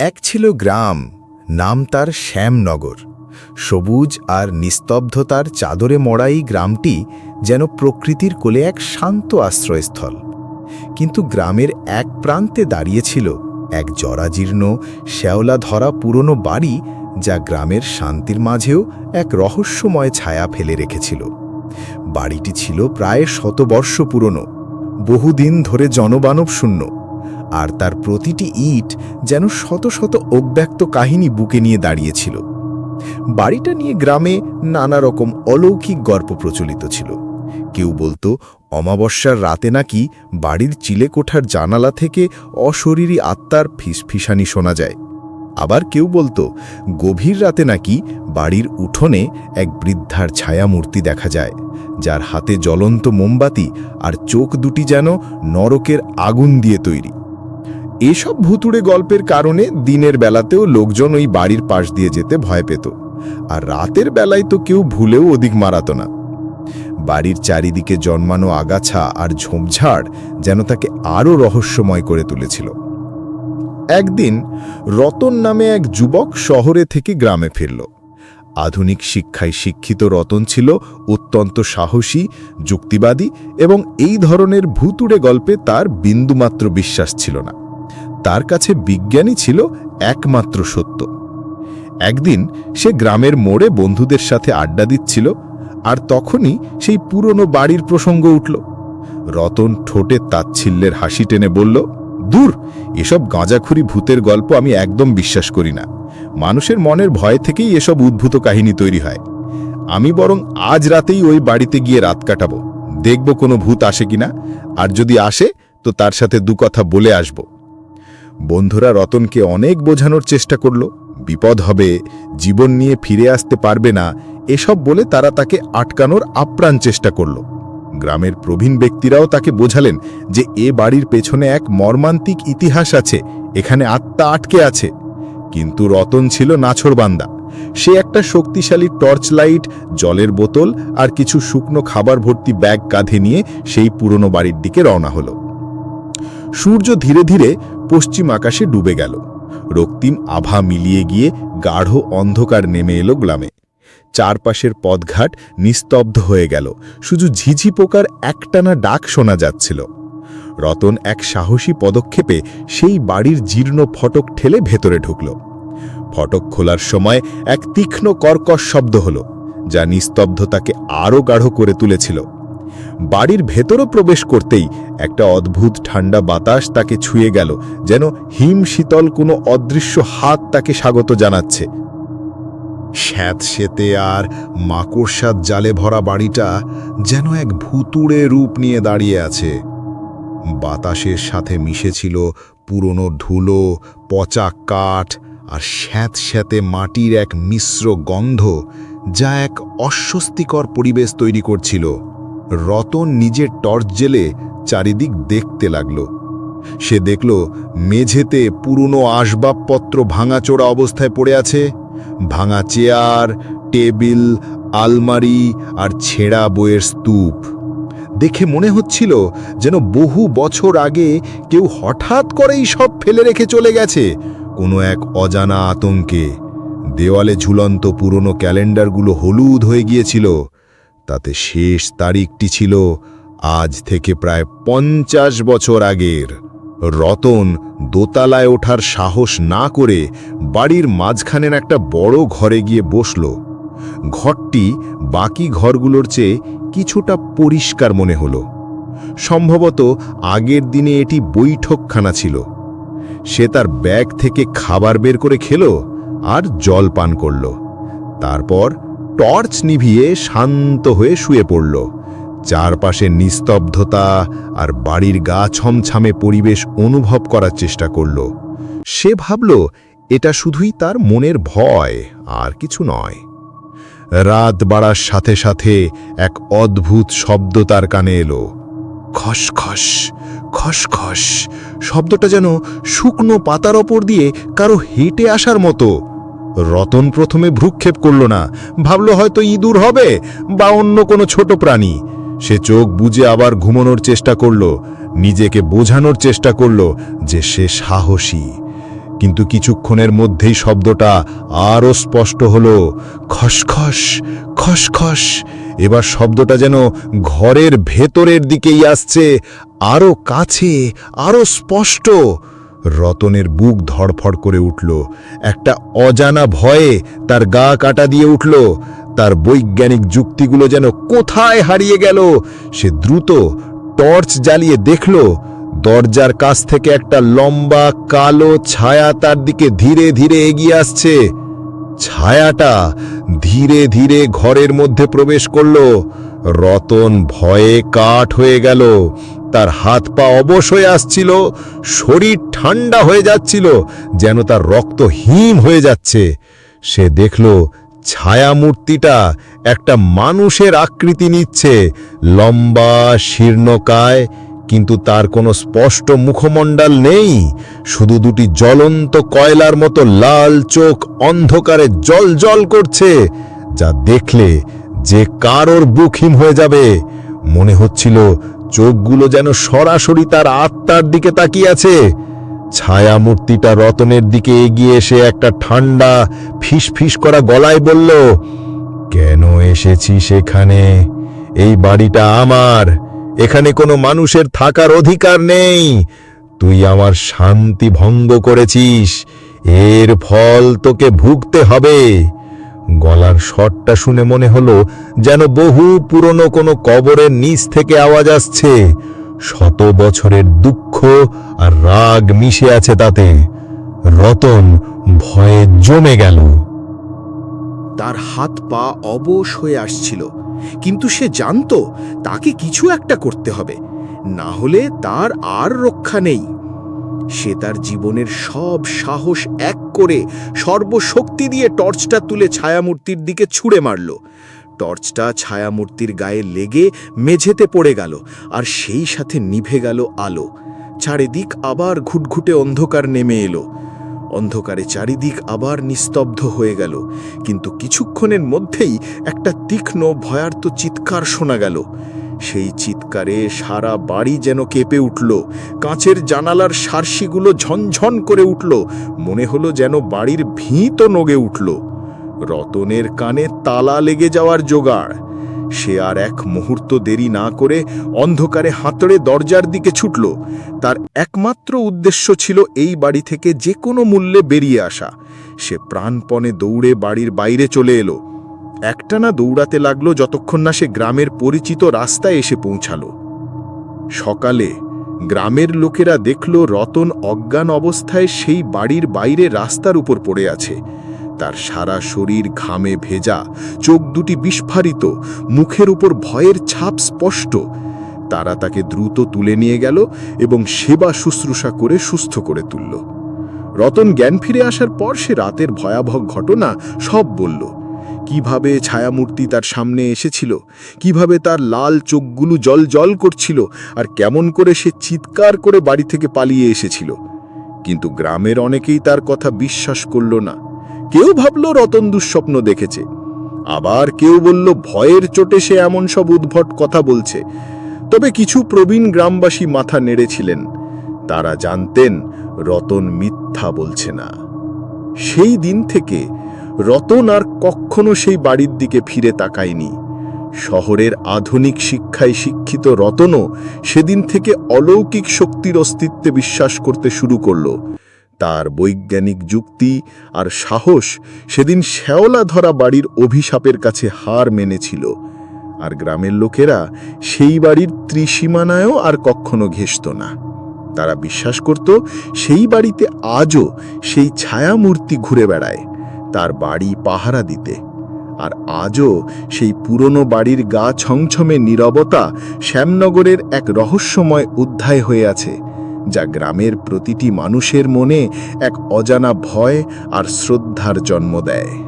এক ছিল গ্রাম, নাম তার শ্যামনগর। সবুজ আর নিস্তব্ধতার চাদরে মড়াই গ্রামটি যেন প্রকৃতির কোলে এক শান্ত আশ্রয়স্থল। কিন্তু গ্রামের এক প্রান্তে দাঁড়িয়েছিল এক জরাজীর্ণ শ্যাওলা ধরা পুরনো বাড়ি যা গ্রামের শান্তির মাঝেও এক রহস্যময় ছায়া ফেলে রেখেছিল। বাড়িটি ছিল প্রায় শতবর্ষ পুরনো, বহুদিন ধরে জনবানব শূন্য আর তার প্রতিটি ইট যেন শত শত অব্যক্ত কাহিনী বুকে নিয়ে দাঁড়িয়েছিল। বাড়িটা নিয়ে গ্রামে নানা রকম অলৌকিক গর্ব প্রচলিত ছিল। কেউ বলতো, অমাবস্যার রাতে নাকি বাড়ির চিলেকোঠার জানালা থেকে অশরীরী আত্মার ফিসফিসানি শোনা যায়। আবার কেউ বলতো, গভীর রাতে নাকি বাড়ির উঠোনে এক বৃদ্ধার ছায়ামূর্তি দেখা যায়, যার হাতে জ্বলন্ত মোমবাতি আর চোখ দুটি যেন নরকের আগুন দিয়ে তৈরি। এসব ভুতুড়ে গল্পের কারণে দিনের বেলাতেও লোকজন ওই বাড়ির পাশ দিয়ে যেতে ভয় পেত, আর রাতের বেলায় তো কেউ ভুলেও অধিক মারাত না। বাড়ির চারিদিকে জন্মানো আগাছা আর ঝোপঝাড় যেন তাকে আরও রহস্যময় করে তুলেছিল। একদিন রতন নামে এক যুবক শহরে থেকে গ্রামে ফিরল। আধুনিক শিক্ষায় শিক্ষিত রতন ছিল অত্যন্ত সাহসী, যুক্তিবাদী এবং এই ধরনের ভুতুড়ে গল্পে তার বিন্দুমাত্র বিশ্বাস ছিল না। তার কাছে বিজ্ঞানী ছিল একমাত্র সত্য। একদিন সে গ্রামের মোড়ে বন্ধুদের সাথে আড্ডা দিচ্ছিল আর তখনই সেই পুরনো বাড়ির প্রসঙ্গ উঠল। রতন ঠোঁটে তাচ্ছিল্যের হাসি টেনে বলল দূর, এসব গাঁজাখুরি ভূতের গল্প আমি একদম বিশ্বাস করি না। মানুষের মনের ভয় থেকেই এসব উদ্ভূত কাহিনী তৈরি হয়। আমি বরং আজ রাতেই ওই বাড়িতে গিয়ে রাত কাটাবো। দেখব কোনো ভূত আসে কিনা। আর যদি আসে, তো তার সাথে দু কথা বলে আসব। বন্ধুরা রতনকে অনেক বোঝানোর চেষ্টা করল। বিপদ হবে, জীবন নিয়ে ফিরে আসতে পারবে না, এসব বলে তারা তাকে আটকানোর আপ্রাণ চেষ্টা করল। গ্রামের প্রবীণ ব্যক্তিরাও তাকে বোঝালেন যে এ বাড়ির পেছনে এক মর্মান্তিক ইতিহাস আছে, এখানে আত্মা আটকে আছে। কিন্তু রতন ছিল নাছরবান্দা সে একটা শক্তিশালী টর্চ লাইট জলের বোতল আর কিছু শুকনো খাবার ভর্তি ব্যাগ কাঁধে নিয়ে সেই পুরনো বাড়ির দিকে রওনা হল। সূর্য ধীরে ধীরে পশ্চিম আকাশে ডুবে গেল। রক্তিম আভা মিলিয়ে গিয়ে গাঢ় অন্ধকার নেমে এলো গ্রামে। চারপাশের পথঘাট নিস্তব্ধ হয়ে গেল। শুধু ঝিঝি পোকার একটানা ডাক শোনা যাচ্ছিল। রতন এক সাহসী পদক্ষেপে সেই বাড়ির জীর্ণ ফটক ঠেলে ভেতরে ঢুকল। ফটক খোলার সময় এক তীক্ষ্ণ কর্কশ শব্দ হল, যা নিস্তব্ধতাকে আরও গাঢ় করে তুলেছিল। বাড়ির ভেতরও প্রবেশ করতেই একটা অদ্ভুত ঠান্ডা বাতাস তাকে ছুঁয়ে গেল, যেন হিম শীতল কোনো অদৃশ্য হাত তাকে স্বাগত জানাচ্ছে। স্যাঁতসেতে আর মাকড়সাত জালে ভরা বাড়িটা যেন এক ভুতুড়ে রূপ নিয়ে দাঁড়িয়ে আছে। বাতাসের সাথে মিশেছিল পুরনো ধুলো, পচা কাঠ আর স্যাঁতস্যাঁতে মাটির এক মিশ্র গন্ধ যা এক অস্বস্তিকর পরিবেশ তৈরি করছিল। রতন নিজের টর্চ জেলে চারিদিক দেখতে লাগল। সে দেখল মেঝেতে পুরনো আসবাবপত্র ভাঙাচোরা অবস্থায় পড়ে আছে। ভাঙা চেয়ার, টেবিল, আলমারি আর ছেঁড়া বইয়ের স্তূপ। দেখে মনে হচ্ছিল যেন বহু বছর আগে কেউ হঠাৎ করেই সব ফেলে রেখে চলে গেছে কোনো এক অজানা আতঙ্কে। দেওয়ালে ঝুলন্ত পুরনো ক্যালেন্ডারগুলো হলুদ হয়ে গিয়েছিল। তাতে শেষ তারিখটি ছিল আজ থেকে প্রায় পঞ্চাশ বছর আগের। রতন দোতলায় ওঠার সাহস না করে বাড়ির মাঝখানের একটা বড় ঘরে গিয়ে বসল। ঘরটি বাকি ঘরগুলোর চেয়ে কিছুটা পরিষ্কার মনে হলো। সম্ভবত আগের দিনে এটি বৈঠকখানা ছিল। সে তার ব্যাগ থেকে খাবার বের করে খেল আর জল পান করল। তারপর টর্চ নিভিয়ে শান্ত হয়ে শুয়ে পড়ল। চারপাশে নিস্তব্ধতা আর বাড়ির গা ছমছামে পরিবেশ অনুভব করার চেষ্টা করল। সে ভাবল, এটা শুধুই তার মনের ভয়, আর কিছু নয়। রাত বাড়ার সাথে সাথে এক অদ্ভুত শব্দ তার কানে এলো। খসখস খসখস শব্দটা যেন শুকনো পাতার ওপর দিয়ে কারও হেঁটে আসার মতো। রতন প্রথমে ভ্রুক্ষেপ করল না, ভাবল হয়তো ইঁদুর হবে বা অন্য কোনো ছোট প্রাণী। সে চোখ বুজে আবার ঘুমানোর চেষ্টা করল, নিজেকে বোঝানোর চেষ্টা করল যে সে সাহসী। কিন্তু কিছুক্ষণের মধ্যেই শব্দটা আরও স্পষ্ট হল, খসখস খসখস। এবার শব্দটা যেন ঘরের ভেতরের দিকেই আসছে, আরও কাছে, আরও স্পষ্ট। রতনের বুক ধড়ফড় করে উঠল, একটা অজানা ভয়ে তার গা কাটা দিয়ে উঠল তার বৈজ্ঞানিক যুক্তিগুলো যেন কোথায় হারিয়ে গেল, সে দ্রুত টর্চ জ্বালিয়ে দেখল, দরজার কাছ থেকে একটা লম্বা কালো ছায়া তার দিকে ধীরে ধীরে এগিয়ে আসছে। ছায়াটা ধীরে ধীরে ঘরের মধ্যে প্রবেশ করল। রতন ভয়ে কাঠ হয়ে গেল। তার হাত পা অবশ হয়ে আসছিল, শরীর ঠান্ডা হয়ে যাচ্ছিল, যেন তার রক্ত হিম হয়ে যাচ্ছে। সে দেখল ছায়ামূর্তিটা একটা মানুষের আকৃতি নিচ্ছে। লম্বা শীর্ণকায় কিন্তু তার কোনো স্পষ্ট মুখমণ্ডল নেই। শুধু দুটি জ্বলন্ত কয়লার মতো লাল চোখ অন্ধকারে জল জল করছে, যা দেখলে যে কারোর বুকহিম হয়ে যাবে। মনে হচ্ছিল চোখগুলো যেন সরাসরি তার আত্মার দিকে তাকিয়ে আছে। ছায়া মূর্তিটা রতনের দিকে এগিয়ে এসে একটা ঠান্ডা, ফিসফিস করা গলায় বলল, কেন এসেছি সেখানে? এই বাড়িটা আমার। এখানে কোনো মানুষের থাকার অধিকার নেই। তুই আমার শান্তি ভঙ্গ করেছিস। এর ফল তোকে ভুগতে হবে। গলার স্বরটা শুনে মনে হলো যেন বহু পুরনো কোনো কবরের নিচ থেকে আওয়াজ আসছে। শত বছরের দুঃখ আর রাগ মিশে আছে তাতে। রতন ভয়ে জমে গেল। তার হাত পা অবশ হয়ে আসছিল, কিন্তু সে জানতো তাকে কিছু একটা করতে হবে, না হলে তার আর রক্ষা নেই। সে তার জীবনের সব সাহস এক করে সর্বশক্তি দিয়ে টর্চটা তুলে ছায়ামূর্তির দিকে ছুঁড়ে মারল। টর্চটা ছায়ামূর্তির গায়ে লেগে মেঝেতে পড়ে গেল, আর সেই সাথে নিভে গেল আলো। চারিদিক আবার ঘুটঘুটে অন্ধকার নেমে এলো। অন্ধকারে চারিদিক আবার নিস্তব্ধ হয়ে গেল, কিন্তু কিছুক্ষণের মধ্যেই একটা তীক্ষ্ণ, ভয়ার্ত চিৎকার শোনা গেল। সেই চিৎকারে সারা বাড়ি যেন কেঁপে উঠল, কাঁচের জানালার সার্সিগুলো ঝনঝন করে উঠল, মনে হলো যেন বাড়ির ভিঁত নগে উঠল। রতনের কানে তালা লেগে যাওয়ার জোগাড়। সে আর এক মুহূর্ত দেরি না করে অন্ধকারে হাতড়ে দরজার দিকে ছুটল। তার একমাত্র উদ্দেশ্য ছিল এই বাড়ি থেকে যে কোনো মূল্যে বেরিয়ে আসা। সে প্রাণপণে দৌড়ে বাড়ির বাইরে চলে এলো। একটানা দৌড়াতে লাগল যতক্ষণ না সে গ্রামের পরিচিত রাস্তায় এসে পৌঁছালো। সকালে গ্রামের লোকেরা দেখল রতন অজ্ঞান অবস্থায় সেই বাড়ির বাইরে রাস্তার উপর পড়ে আছে। তার সারা শরীর ঘামে ভেজা, চোখ দুটি বিস্ফারিত, মুখের উপর ভয়ের ছাপ স্পষ্ট। তারা তাকে দ্রুত তুলে নিয়ে গেল এবং সেবা শুশ্রূষা করে সুস্থ করে তুলল। রতন জ্ঞান ফিরে আসার পর সে রাতের ভয়াবহ ঘটনা সব বলল। কীভাবে ছায়ামূর্তি তার সামনে এসেছিল? কীভাবে তার লাল চোখগুলো জল জল করছিল? আর কেমন করে সে চিৎকার করে বাড়ি থেকে পালিয়ে এসেছিল? কিন্তু গ্রামের অনেকেই তার কথা বিশ্বাস করল না। কেউ ভাবল রতন দুঃস্বপ্ন দেখেছে। আবার কেউ বলল ভয়ের চোটে সে এমন সব উদ্ভট কথা বলছে। তবে কিছু প্রবীণ গ্রামবাসী মাথা নেড়েছিলেন। তারা জানতেন রতন মিথ্যা বলছে না। সেই দিন থেকে রতন আর কখনো সেই বাড়ির দিকে ফিরে তাকায়নি। শহরের আধুনিক শিক্ষায় শিক্ষিত রতনও সেদিন থেকে অলৌকিক শক্তির অস্তিত্বে বিশ্বাস করতে শুরু করল। তার বৈজ্ঞানিক যুক্তি আর সাহস সেদিন শ্যাওলা ধরা বাড়ির অভিশাপের কাছে হার মেনেছিল। আর গ্রামের লোকেরা সেই বাড়ির ত্রিসীমানায়ও আর কখনো ঘেসত না। তারা বিশ্বাস করত সেই বাড়িতে আজও সেই ছায়ামূর্তি ঘুরে বেড়ায়, তার বাড়ি পাহারা দিতে। আর আজও সেই পুরনো বাড়ির গা ছমছমে নীরবতা শ্যামনগরের এক রহস্যময় অধ্যায় হয়ে আছে। যা গ্রামের প্রতিটি মানুষের মনে এক অজানা ভয় আর শ্রদ্ধার জন্ম দেয়।